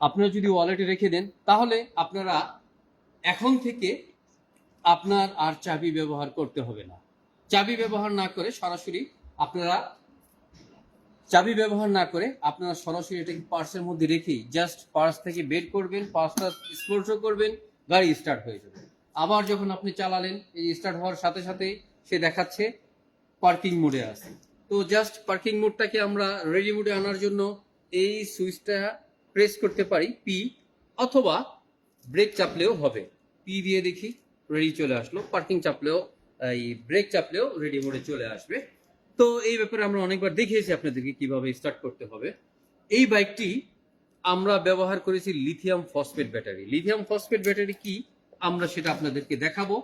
আপনারা যদি ওয়ালেটে রেখে দেন, তাহলে আপনারা এখন থেকে আপনার আর চাবি ব্যবহার করতে হবে না। চাবি ব্যবহার না করে সরাসরি আপনারা, চাবি ব্যবহার না করে আপনারা সরাসরি এটাকে পার্সের মধ্যে রেখেই জাস্ট পার্স থেকে বের করবেন পার্সটা স্পর্শ করবেন, গাড়ি স্টার্ট হয়ে যাবে। আবার যখন আপনি চালালেন, এই স্টার্ট হওয়ার সাথে সাথে সে দেখাচ্ছে পার্কিং মোডে আছে। তো জাস্ট পার্কিং মোডটাকে আমরা রেডি মোডে আনার জন্য এই সুইচটা প্রেস করতে পারি পি অথবা ব্রেক চাপলেও হবে। পি দিয়ে দেখি রেডি চলে আসলো। পার্কিং চাপলেও, এই ব্রেক চাপলেও রেডি মোডে চলে আসবে। তো এই ব্যাপারে আমরা অনেকবার দেখিয়েছি আপনাদেরকে কীভাবে স্টার্ট করতে হবে। এই বাইকটি আমরা ব্যবহার করেছি lithium phosphate battery lithium phosphate battery কি? আমরা সেটা আপনাদেরকে দেখাবো।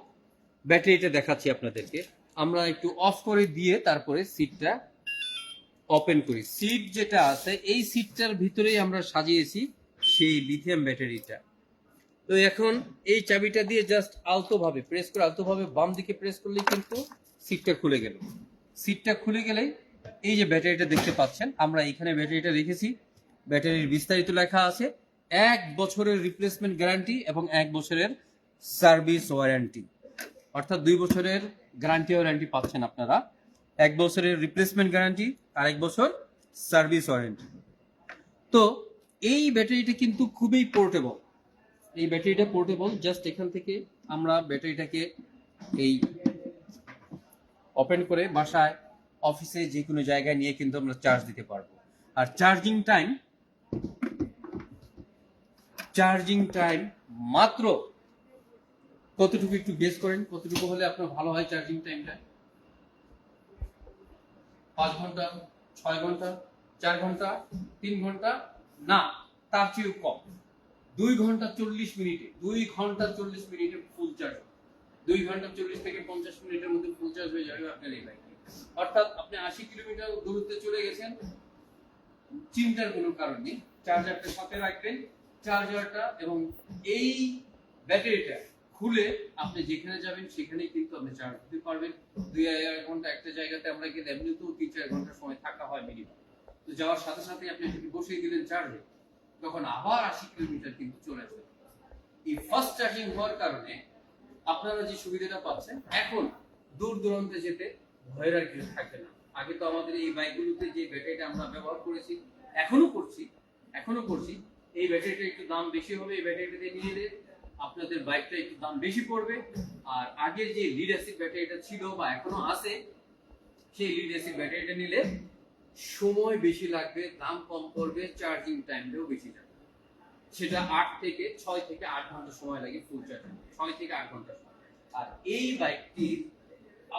ব্যাটারিটা দেখাচ্ছি আপনাদেরকে। আমরা একটু অফ করে দিয়ে তারপরে সিটটা ওপেন করি। সিট যেটা আছে, এই সিটটার ভিতরেই আমরা সাজিয়েছি সেই লিথিয়াম ব্যাটারিটা তো এখন এই চাবিটা দিয়ে জাস্ট আলতো ভাবে প্রেস করে আলতো ভাবে বাম দিকে প্রেস করলে কিন্তু সিটটা খুলে গেল। সিটটা খুলে গেলেই এই যে ব্যাটারিটা দেখতে পাচ্ছেন, আমরা এখানে ব্যাটারিটা রেখেছি। ব্যাটারির বিস্তারিত লেখা আছে, এক বছরের রিপ্লেসমেন্ট গ্যারান্টি এবং এক বছরের সার্ভিস ওয়ারেন্টি অর্থাৎ দুই বছরের গ্যারান্টি ওয়ারেন্টি পাচ্ছেন আপনারা। এক বছরের রিপ্লেসমেন্ট গ্যারান্টি আর এক বছর সার্ভিস ওয়ারেন্টি তো এই ব্যাটারিটা কিন্তু খুবই পোর্টেবল এই ব্যাটারিটা পোর্টেবল জাস্ট এখান থেকে আমরা ব্যাটারিটাকে এই ওপেন করে বাসায় অফিসে যে কোনো জায়গায় নিয়ে কিন্তু আমরা চার্জ দিতে পারব। আর চার্জিং টাইম চার্জিং টাইম মাত্র কতটুকু একটু গেস করেন? কতটুকু হলে আপনার ভালো হয় চার্জিং টাইমটা পাঁচ ঘণ্টা, ছয় ঘণ্টা, চার ঘণ্টা, তিন ঘণ্টা, না, তার চেয়েও কম। দুই ঘণ্টা চল্লিশ মিনিটে, দুই ঘণ্টা চল্লিশ মিনিটে ফুল চার্জ দুই ঘণ্টা চল্লিশ থেকে পঞ্চাশ মিনিটের মধ্যে ফুল চার্জ হয়ে যাবে আপনার এই বাইকে অর্থাৎ আপনি আশি কিলোমিটার দূরত্বে চলে গেছেন, চিন্তার কোনো কারণ নেই। চার্জারটা সাথে রাখবেন চার্জারটা এবং এই ব্যাটারিটা খুলে আপনি যেখানে যাবেন, সেখানেই কিন্তু আপনি চার্জ দিতে পারবেন। দুই আড়াই ঘণ্টা একটা জায়গাতে আমরা গেলে এমনিতেও তিন চার ঘণ্টা সময় থাকা হয় মিনিমাম তো যাওয়ার সাথে সাথে আপনি এটাকে বসিয়ে দিলেন চার্জে তখন আবার আশি কিলোমিটার কিন্তু চলে যাবে এই ফার্স্ট চার্জিং হওয়ার কারণে আপনারা যে সুবিধাটা পাচ্ছেন, এখন দূর দূরান্তে যেতে ভয়ের আর কিছু থাকবে না। আগে তো আমাদের এই বাইকগুলোতে যে ব্যাটারিটা আমরা ব্যবহার করেছি, এখনও করছি এখনও করছি। এই ব্যাটারিটা একটু দাম বেশি হবে, এই ব্যাটারিটাতে নিলে আপনাদের বাইকটা একটু দাম বেশি পড়বে। আর আগের যে লিড অ্যাসিড ব্যাটারিটা ছিল বা এখনও আছে, সেই লিড অ্যাসিড ব্যাটারিটা নিলে সময় বেশি লাগবে, দাম কম পড়বে চার্জিং টাইমটাও বেশি লাগবে। সেটা আট থেকে ছয় থেকে আট ঘণ্টা সময় লাগে ফুল চার্জ ছয় থেকে আট ঘণ্টা আর এই বাইকটি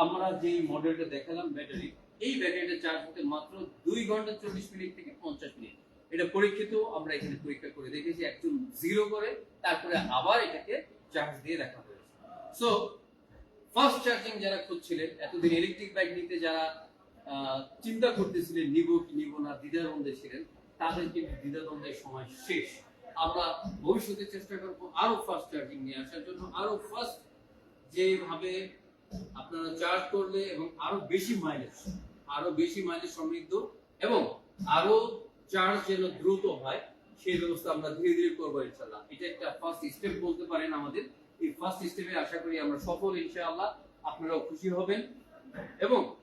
আমরা যেই মডেলটা দেখালাম ব্যাটারি এই ব্যাটারিটা চার্জ হতে মাত্র দুই ঘণ্টা চল্লিশ মিনিট থেকে পঞ্চাশ মিনিট। এটা পরীক্ষিত, আমরা এখানে পরীক্ষা করে দেখেছি একদম জিরো করে, তারপরে আবার এটাকে চার্জ দিয়ে রাখা হয়েছে। সো ফার্স্ট চার্জিং যারা খুঁজছিলেন, এতদিন ইলেকট্রিক বাইক নিতে যারা চিন্তা করতেছিলেন, নিব কি নিব না, দ্বিধাদ্বন্দ্বে ছিলেন তাদের কিন্তু দ্বিধাদ্বন্দ্বের সময় শেষ। আমরা ভবিষ্যতে চেষ্টা করব আরও ফাস্ট চার্জিং নিয়ে আসার জন্য, আরও ফাস্ট যেভাবে আপনারা চার্জ করলে এবং আরও বেশি মাইলেজ আরও বেশি মাইলেজ সমৃদ্ধ এবং আরও চার্জ যেন দ্রুত হয়, সেই ব্যবস্থা আমরা ধীরে ধীরে করব ইনশাল্লাহ এটা একটা ফার্স্ট স্টেপ বলতে পারেন আমাদের। এই ফার্স্ট স্টেপে আশা করি আমরা সফল ইনশাআল্লাহ। আপনারাও খুশি হবেন। এবং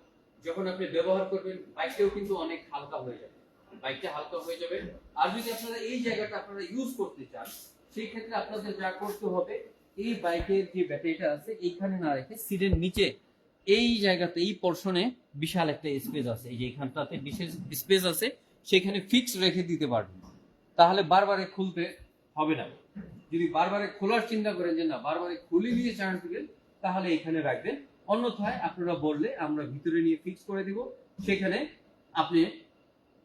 যখন আপনি ব্যবহার করবেন বাইকটাও কিন্তু অনেক হালকা হয়ে যাবে। বাইকটা হালকা হয়ে যাবে। আর যদি আপনারা এই জায়গাটা আপনারা ইউজ করতে চান, সেই ক্ষেত্রে আপনাদের যা করতে হবে, এই বাইকের যে ব্যাটারিটা আছে, এইখানে না রেখে সিটের নিচে এই জায়গাতে, এই পোর্শনে বিশাল একটা স্পেস আছে। এই যে এখানটাতে বিশেষ স্পেস আছে। সেখানে ফিক্স রেখে দিতে পারবেন তাহলে বারবারে খুলতে হবে না। যদি বারবারে খোলার চিন্তা করেন যে না, বারবারে খুলে নিয়ে দিবেন, তাহলে এখানে রাখবেন। অন্যথায় আপনারা বললে আমরা ভিতরে নিয়ে ফিক্স করে দিব। সেখানে আপনি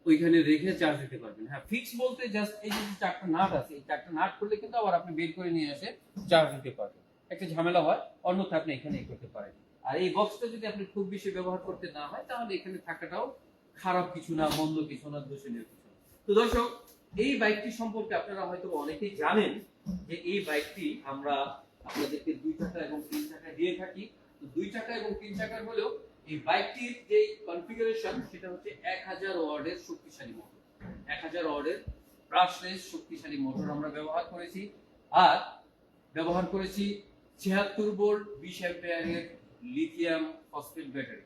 ওইখানে রেখে চার্জ দিতে পারবেন। হ্যাঁ ফিক্স বলতে জাস্ট এই যে চারটা নাট আছে, এই চারটা নাট করলে কিন্তু আবার আপনি বের করে নিয়ে এসে চার্জ দিতে পারবেন। একটা ঝামেলা হয়, অন্যথায় আপনি এখানে করতে পারেন। আর এই বক্সটা যদি আপনি খুব বেশি ব্যবহার করতে না হয়, তাহলে এখানে থাকাটাও খারাপ কিছু না, মন্দ কিছু না, দূষণীয় কিছু তো দর্শক, এই বাইকটি সম্পর্কে আপনারা হয়তো অনেকেই জানেন যে এই বাইকটি আমরা আপনাদেরকে দুই চাকা এবং তিন চাকা দিয়ে থাকি। দুই চাকা এবং তিন চাকার হলেও এই বাইকটির যে কনফিগারেশন সেটা হচ্ছে এক হাজার ওয়ার্ডের শক্তিশালী মোটর এক হাজার ওয়ার্ডের ব্রাশলেস শক্তিশালী মোটর আমরা ব্যবহার করেছি। আর ব্যবহার করেছি ছিয়াত্তর ভোল্ট বিশ অ্যাম্পিয়ারের লিথিয়াম ফসফেট ব্যাটারি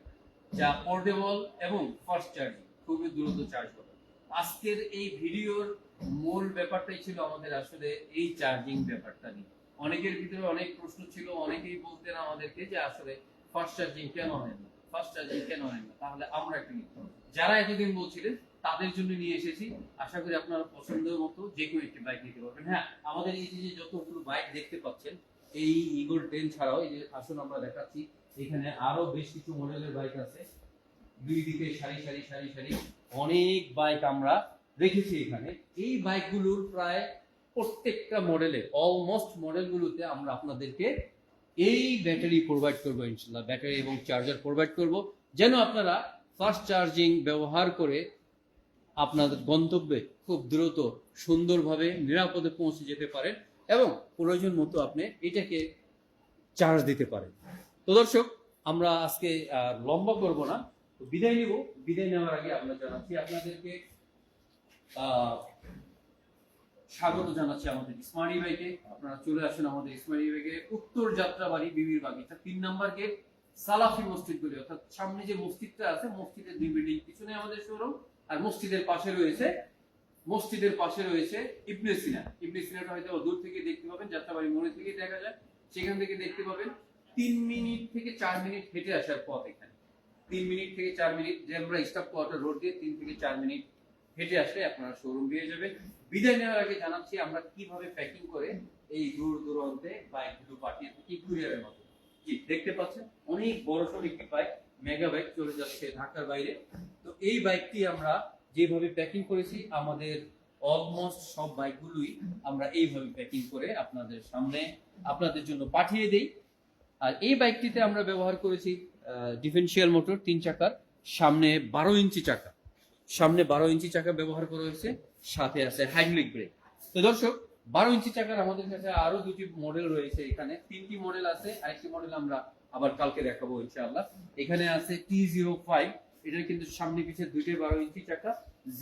যা পোর্টেবল এবং ফাস্ট চার্জিং খুবই দ্রুত চার্জ হবে। আজকের এই ভিডিওর মূল ব্যাপারটাই ছিল আমাদের আসলে এই চার্জিং ব্যাপারটা নিয়ে। অনেকের ভিতরে অনেক প্রশ্ন ছিল, অনেকেই বলতেন আমাদেরকে যে আসলে ফাস্ট চার্জিং কেন হয় না? ফাস্ট চার্জিং কেন হয় না? তাহলে আমরা একটু নিই যারা এতদিন বলছিলেন, তাদের জন্য নিয়ে এসেছি। আশা করি আপনারা পছন্দের মতো যে কোনো একটি বাইক নিতে পারবেন। হ্যাঁ আমাদের এই যে যতগুলো বাইক দেখতে পাচ্ছেন, এই ইগল টেন ছাড়াও এই যে আসুন আমরা দেখাচ্ছি এখানে আরও বেশ কিছু মডেলের বাইক আছে। দুই দিকে সারি সারি সারি সারি অনেক বাইক আমরা রেখেছি এখানে। এই বাইকগুলোর প্রায় প্রত্যেকটা মডেলে অলমোস্ট মডেলগুলোতে আমরা আপনাদেরকে এই ব্যাটারি প্রোভাইড করব, ইনশাল্লাহ। ব্যাটারি এবং চার্জার প্রোভাইড করব। যেন আপনারা ফাস্ট চার্জিং ব্যবহার করে আপনাদের গন্তব্যে খুব দ্রুত, সুন্দরভাবে, নিরাপদে পৌঁছে যেতে পারেন এবং প্রয়োজন মতো আপনি এটাকে চার্জ দিতে পারেন। তো দর্শক, আমরা আজকে লম্বা করব না বিদায় নিব। বিদায় নেওয়ার আগে আমরা জানাচ্ছি আপনাদেরকে স্বাগত জানাচ্ছি আমাদের স্মার্ট বাইকে আপনারা চলে আসুন আমাদের স্মার্ট বাইকে উত্তর যাত্রাবাড়ি বিবির বাগিচা তিন নাম্বার গেট, সালাফি মসজিদ বলে, অর্থাৎ সামনে যে মসজিদটা আছে, মসজিদের দুই বিল্ডিং পিছনে আমাদের শোরুম আর মসজিদের পাশে রয়েছে, মসজিদের পাশে রয়েছে ইবনে সিনা। ইবনে সিনাটা হয়তো দূর থেকে দেখতে পাবেন, যাত্রাবাড়ি মোড়ে থেকে দেখা যায়, সেখান থেকে দেখতে পাবেন। তিন মিনিট থেকে চার মিনিট হেঁটে আসার পথ এখানে। তিন মিনিট থেকে চার মিনিট যে আমরা স্টাফ কোয়ার্টার রোড দিয়ে তিন থেকে চার মিনিট হেঁটে আসলে আপনারা শোরুম পেয়ে যাবে বিদায় নেওয়ার আগে জানাচ্ছি আমরা কীভাবে প্যাকিং করে এই দূর দূরান্তে বাইকগুলো পাঠিয়ে থাকি কুরিয়ারের মতো জি, দেখতে পাচ্ছেন, অনেক বড় সড় একটি বাইক মেগা বাইক চলে যাচ্ছে ঢাকার বাইরে। তো এই বাইকটি আমরা যেভাবে প্যাকিং করেছি, আমাদের অলমোস্ট সব বাইকগুলোই আমরা এইভাবে প্যাকিং করে আপনাদের সামনে, আপনাদের জন্য পাঠিয়ে দেই। আর এই বাইকটিতে আমরা ব্যবহার করেছি ডিফেন্সিয়াল মোটর তিন চাকার, সামনে বারো ইঞ্চি চাকা। সামনে বারো ইঞ্চি চাকা ব্যবহার করা হয়েছে, সাথে আছে হাইড্রোলিক ব্রেক তো দর্শক, বারো ইঞ্চি চাকার আমাদের কাছে আরও দুটি মডেল রয়েছে এখানে। তিনটি মডেল আছে, আরেকটি মডেল আমরা আবার কালকে দেখাবো ইনশাআল্লাহ। এখানে আছে টি জিরো ফাইভ এটার কিন্তু সামনে পিছে দুইটাই বারো ইঞ্চি চাকা।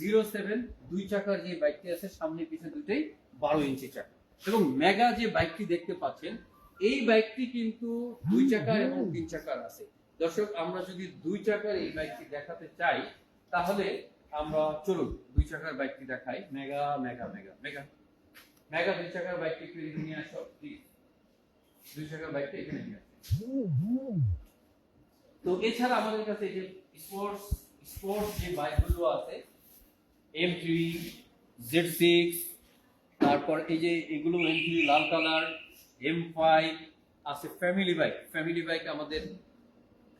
জিরো সেভেন দুই চাকার যে বাইকটি আছে, সামনে পিছে দুইটাই বারো ইঞ্চি চাকা। এবং মেগা যে বাইকটি দেখতে পাচ্ছেন এই বাইকটি কিন্তু দুই চাকার এবং তিন চাকার আছে। দর্শক আমরা যদি দুই চাকার এই বাইকটি দেখাতে চাই তাহলে আমরা চলুন দুই চাকার বাইকটি দেখাই। Mega mega mega mega. Mega দুই চাকার বাইকটি একটু এদিকে নিয়ে আসো প্লিজ দুই চাকার বাইকটা এখানে নিয়ে আসো। তো এছাড়া আমাদের কাছে যে স্পোর্টস স্পোর্টস যে বাইকগুলো আছে এম থ্রি জেড সিক্স তারপর এই যে এগুলো এম থ্রি লাল কালার এম ফাইভ আছে ফ্যামিলি বাইক ফ্যামিলি বাইক আমাদের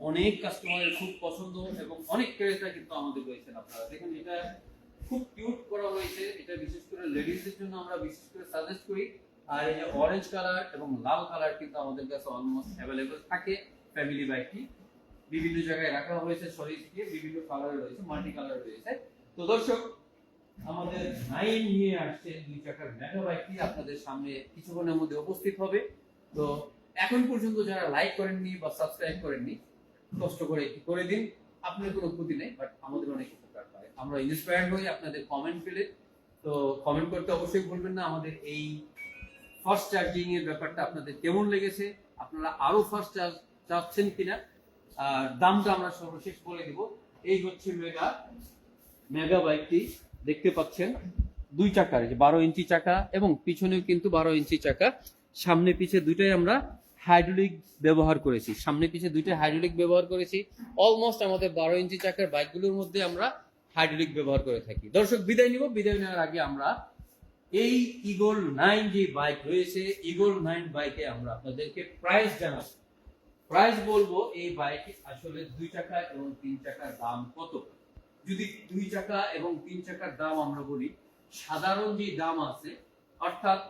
অনেক কাস্টমারের খুব পছন্দ এবং অনেক ক্রেতা কিন্তু আমাদের রয়েছেন আপনারা। দেখুন, এটা খুব কিউট করা হয়েছে। এটা বিশেষ করে লেডিসদের জন্য আমরা বিশেষ করে সাজেস্ট করি। আর এই যে অরেঞ্জ কালার এবং লাল কালার কিন্তু আমাদের কাছে অলমোস্ট অ্যাভেলেবল থাকে ফ্যামিলি বাইকটি বিভিন্ন জায়গায় রাখা হয়েছে সরিয়ে দিয়ে বিভিন্ন কালার রয়েছে মাল্টি কালার রয়েছে। তো দর্শক আমাদের নাইন নিয়ে আসছে দুই চাকার মেগা বাইকটি আপনাদের সামনে কিছুক্ষণের মধ্যে উপস্থিত হবে। তো এখন পর্যন্ত যারা লাইক করেননি বা সাবস্ক্রাইব করেননি, কষ্ট করে একটু করে দিন। আপনার কোনো ক্ষতি নেই বাট আমাদের অনেক উপকার হয়। আমরা ইন্সপায়ার্ড হই আপনাদের কমেন্ট পেলে। তো কমেন্ট করতে অবশ্যই ভুলবেন না। আমাদের এই ফার্স্ট চার্জিং এর ব্যাপারটা আপনাদের কেমন লেগেছে, আপনারা আরও ফার্স্ট চার্জ চাচ্ছেন কিনা, আর দামটা আমরা সর্বশেষ বলে দিব। এই হচ্ছে মেগা মেগা বাইকটি দেখতে পাচ্ছেন দুই চাকার বারো ইঞ্চি চাকা এবং পিছনেও কিন্তু বারো ইঞ্চি চাকা। সামনে পিছে দুইটাই আমরা হাইড্রোলিক ব্যবহার করেছি। সামনে পিছে দুইটা হাইড্রোলিক ব্যবহার করেছি। অলমোস্ট আমাদের বারো ইঞ্চি চাকার বাইকগুলোর মধ্যে আমরা হাইড্রোলিক ব্যবহার করে থাকি। দর্শক, বিদায় নিব। বিদায় নেওয়ার আগে আমরা এই ইগল নাইন যে বাইক রয়েছে ইগল নাইন বাইকে আমরা আপনাদেরকে প্রাইস জানাব। প্রাইস বলব, এই বাইক আসলে দুই চাকা এবং তিন চাকার দাম কত? যদি দুই চাকা এবং তিন চাকার দাম আমরা বলি, সাধারণ যে দাম আছে, অর্থাৎ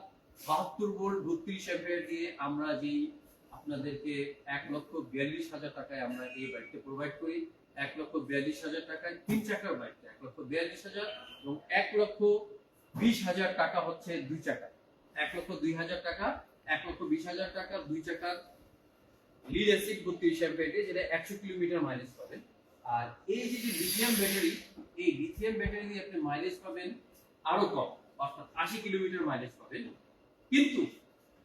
বাহাত্তর ভোল্ট বত্রিশ অ্যাম্পিয়ার দিয়ে আমরা যে আপনাদেরকে এক লক্ষ বিয়াল্লিশ হাজার টাকায় আমরা এই বাইকটা প্রোভাইড করি, এক লক্ষ বিয়াল্লিশ হাজার টাকায় তিন চাকার বাইকটা এক লক্ষ বিয়াল্লিশ হাজার এবং এক লক্ষ বিশ হাজার টাকা হচ্ছে দুই চাকা। এক লক্ষ দুই হাজার টাকা, এক লক্ষ বিশ হাজার টাকা দুই চাকার লিড অ্যাসিড বত্রিশ অ্যাম্পিয়ার যেটা একশো কিলোমিটার মাইলেজ পাবেন আর এই যে লিথিয়াম ব্যাটারি এই লিথিয়াম ব্যাটারি দিয়ে আপনি মাইলেজ পাবেন আরও কম, অর্থাৎ আশি কিলোমিটার মাইলেজ পাবেন। কিন্তু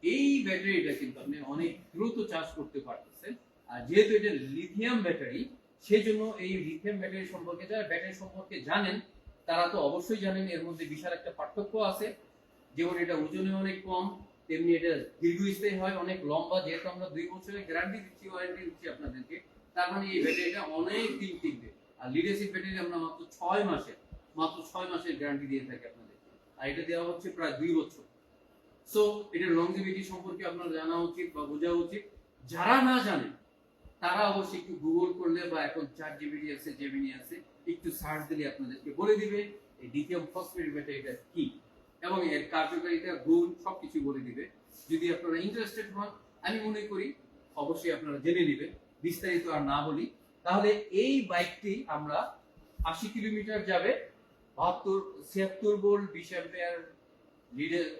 এই ব্যাটারিটা কিন্তু আপনি অনেক দ্রুত চার্জ করতে পারতেছেন। আর যেহেতু এটা লিথিয়াম ব্যাটারি সেজন্য এই লিথিয়াম ব্যাটারি সম্পর্কে যারা ব্যাটারি সম্পর্কে জানেন, তারা তো অবশ্যই জানেন এর মধ্যে বিশাল একটা পার্থক্য আছে। যেমন এটা ওজনে অনেক কম, তেমনি এটা দীর্ঘস্থায়ী হয়, অনেক লম্বা, যেহেতু আমরা দুই বছরের গ্যারান্টি দিচ্ছি ওয়ারেন্টি দিচ্ছি আপনাদেরকে। তার মানে এই ব্যাটারিটা অনেক দিন টিকবে। আর লিডেসিভ ব্যাটারি আমরা মাত্র ছয় মাসের মাত্র ছয় মাসের গ্যারান্টি দিয়ে থাকি আপনাদেরকে আর এটা দেওয়া হচ্ছে প্রায় দুই বছর। সো এটার লংজিভিটি সম্পর্কে আপনার জানা উচিত বা বোঝা উচিত। যারা না জানেন তারা অবশ্যই একটু গুগল করলে বা এখন চার জিবিডি আছে জেমিনি আছে, একটু সার্চ দিলে আপনাদেরকে বলে দিবে এই লিথিয়াম ফসফেট ব্যাটারিটা কি। এবং এর কার্যকারিতা, গুণ সবকিছু বলে দিবে। যদি আপনারা ইন্টারেস্টেড হন, আমি মনে করি অবশ্যই আপনারা জেনে নেবেন। বিস্তারিত আর না বলি, তাহলে এই বাইকটি আমরা আশি কিলোমিটার যাবে, বাহাত্তর, ছিয়াত্তর ভোল্ট বিশ অ্যাম্পিয়ার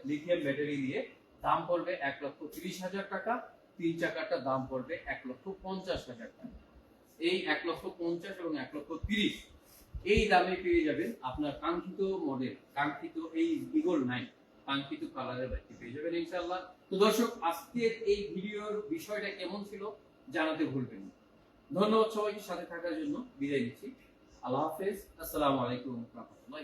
লিথিয়াম ব্যাটারি দিয়ে, দাম পড়বে এক লক্ষ তিরিশ হাজার টাকা, তিন চাকাটার দাম পড়বে এক লক্ষ পঞ্চাশ হাজার টাকা। এই এক লক্ষ পঞ্চাশ এবং এক লক্ষ তিরিশ, এই দামে পেয়ে যাবেন আপনার কাঙ্ক্ষিত মডেল কাঙ্ক্ষিত এই ইগল নাইন কাঙ্ক্ষিত কালারের বাইকটি পেয়ে যাবেন ইনশাল্লাহ তো দর্শক, আজকের এই ভিডিওর বিষয়টা কেমন ছিল? জানাতে ভুলবেন না। ধন্যবাদ সবাইকে সাথে থাকার জন্য বিদায় নিচ্ছি। আল্লাহ হাফেজ। আসসালামু আলাইকুম রহমতুল্লাহ